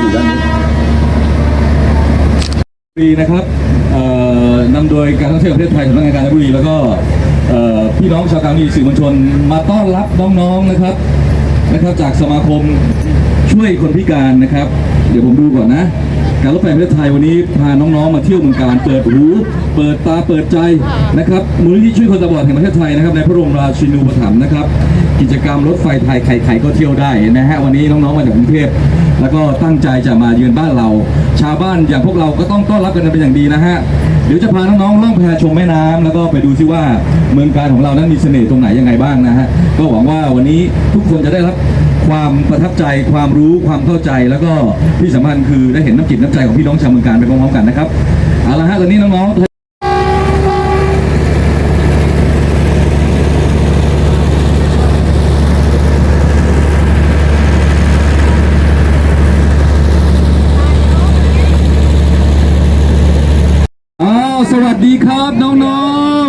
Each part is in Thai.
อยู่ด้านนี้ปีนะครับนำโดยการท่องเที่ยวประเทศไทยสำนักงานการจนบุรีแล้วก็พี่น้องชาวการมีสื่อมวลชน มาต้อนรับน้องๆนะครับนะครับ จากสมาคมช่วยคนพิการนะครับ เดี๋ยวผมดูก่อนนะการรถไฟประเทศไทยวันนี้พาน้องๆมาเที่ยวเมืองการเปิดหู เปิดตาเปิดใจนะครับมูลนิธิช่วยคนตาบอดแห่งประเทศไทยนะครับในพระบรมราชินูปถัมภ์นะครับ กิจกรรมรถไฟไทยใครๆก็เที่ยวได้นะฮะวันนี้น้องๆมาจากกรุงเทพ แล้วก็ตั้งใจจะมาเยือนบ้านเรา ชาวบ้านอย่างพวกเราก็ต้องต้อนรับกันเป็นอย่างดีนะฮะเดี๋ยวจะพาน้องๆล่องแพชมแม่น้ำแล้วก็ไปดูซิว่าเมืองการของเรานั้นมีเสน่ห์ตรงไหนยังไงบ้างนะฮะก็หวังว่าวันนี้ทุกคนจะได้รับความประทับใจความรู้ความเข้าใจ แล้วก็ที่สำคัญคือได้เห็นน้ำจิตน้ำใจของพี่น้องชาวเมืองการไปพร้อมๆกันนะครับเอาละฮะตอนนี้น้องๆ อ้าวสวัสดี ครับน้อง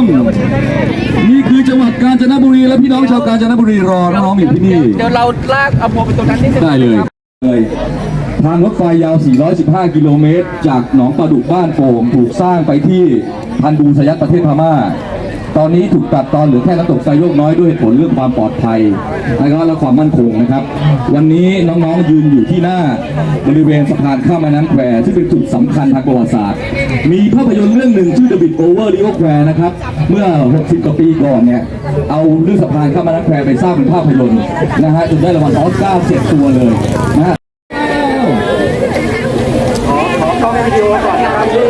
ๆ นี่คือจังหวัดกาญจนบุรีและพี่น้องชาวกาญจนบุรีรอน้องๆอยู่ที่นี่ เดี๋ยวเราลากเอาพวงไปตรงนั้นนิดนึงได้เลยเลยทางรถไฟยาว 415 กิโลเมตร จากหนองปลาดุกบ้านโป่งถูกสร้างไปที่พันดูสยัตประเทศพม่า ตอนนี้ถูกตัดตอนเหลือแค่น้ำตกไซโยกน้อยด้วยเหตุผลเรื่องความปลอดภัยนะครับและความมั่นคงนะครับ วันนี้น้องๆยืนอยู่ที่หน้าบริเวณสะพานข้ามแม่น้ำแควซึ่งเป็นจุดสำคัญทางประวัติศาสตร์ มีภาพยนตร์เรื่องหนึ่งชื่อ The Bit Over Rio Square นะครับ เมื่อ 60 กว่าปีก่อนเนี่ยเอาเรื่องสะพานข้ามแม่น้ำแควไปสร้างเป็นภาพยนตร์นะฮะจนได้รางวัลออสการ์เจ็ดตัวเลยนะฮะ ขอเข้าไปวิดีโอก่อนนะครับพี่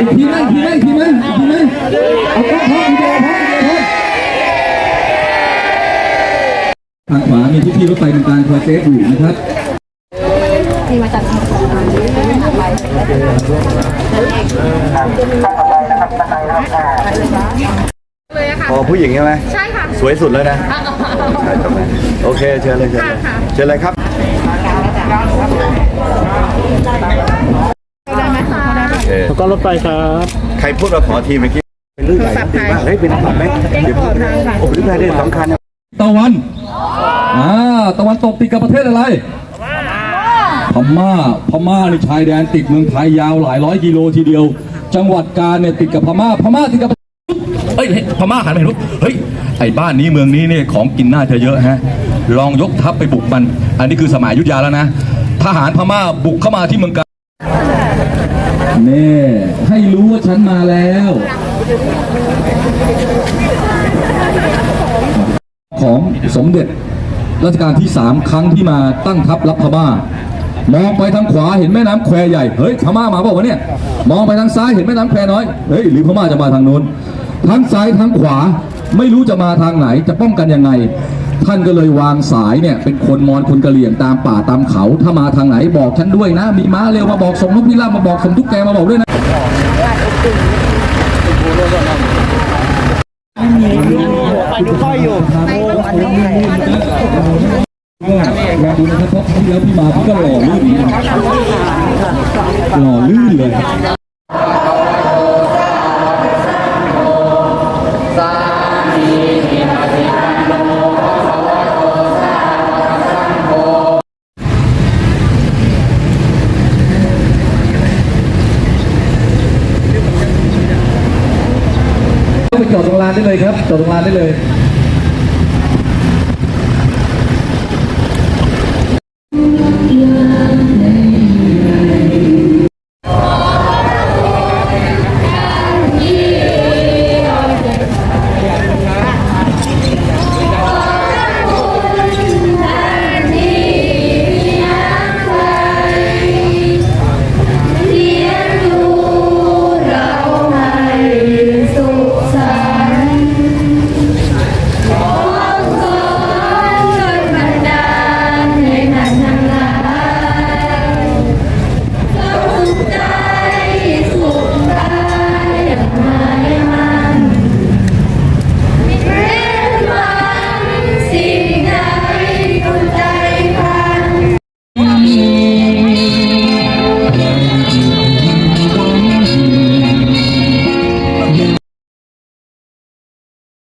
อีกทีนึงอีกทีนึงอีกทีนึงอีกทีนึงเอากล้องพร้อมวิดีโอพร้อมวิดีโอพร้อม ทางขวามีพี่ๆรถไฟเป็นการคอยเซฟอยู่นะครับนี่มาจากทางสงขลาไปเลยอะค่ะอ๋อผู้หญิงใช่ไหมใช่ค่ะ สวยสุดแล้วนะใช่ตรงนั้นโอเคเชิญเลยเชิญเลยเชิญเลยครับได้ไหมคะโอเคแล้วก็รถไฟครับ ใครพูดว่าขอทีเมื่อกี้เป็นลื่นไหลดีมากเฮ้ยเป็นแบบไหมเดี๋ยวโอ้ลื่นไหลได้สำคัญน ตะวันอ่าตะวันตกติดกับประเทศอะไร พม่า พม่าในชายแดนติดเมืองไทยยาวหลายร้อยกิโลทีเดียว จังหวัดกาญเนี่ยติดกับพม่า พม่าติดกับเฮ้ยเฮ้ยพม่าหันไปเห็นปุ๊บเฮ้ย ไอ้บ้านนี้เมืองนี้เนี่ยของกินน่าจะเยอะฮะ ลองยกทัพไปบุกมัน อันนี้คือสมัยยุทธยาแล้วนะ ทหารพม่าบุกเข้ามาที่เมืองกาญนี่ให้รู้ว่าฉันมาแล้ว สมเด็จรัชกาลที่สามครั้งที่มาตั้งทัพรับพม่ามองไปทางขวาเห็นแม่น้ำแควใหญ่ เฮ้ย พม่ามาบอกว่าวะเนี่ย มองไปทางซ้ายเห็นแม่น้ำแควน้อย เฮ้ย หรือพม่าจะมาทางโน้น ทั้งซ้ายทั้งขวาไม่รู้จะมาทางไหน จะป้องกันยังไง ท่านก็เลยวางสายเนี่ยเป็นคนมอญคนกะเหรี่ยงตามป่าตามเขา ถ้ามาทางไหนบอกฉันด้วยนะ มีม้าเร็วมาบอกส่งนกพิราบมาบอกส่งทุกแกมาบอกด้วยนะดูค่อยอยู่ ลองดูนะครับเพราะที่แล้วพี่มาพี่ก็หล่อลื่นหล่อลื่นเลยไปจอดตรงลานได้เลยครับจอดตรงลานได้เลย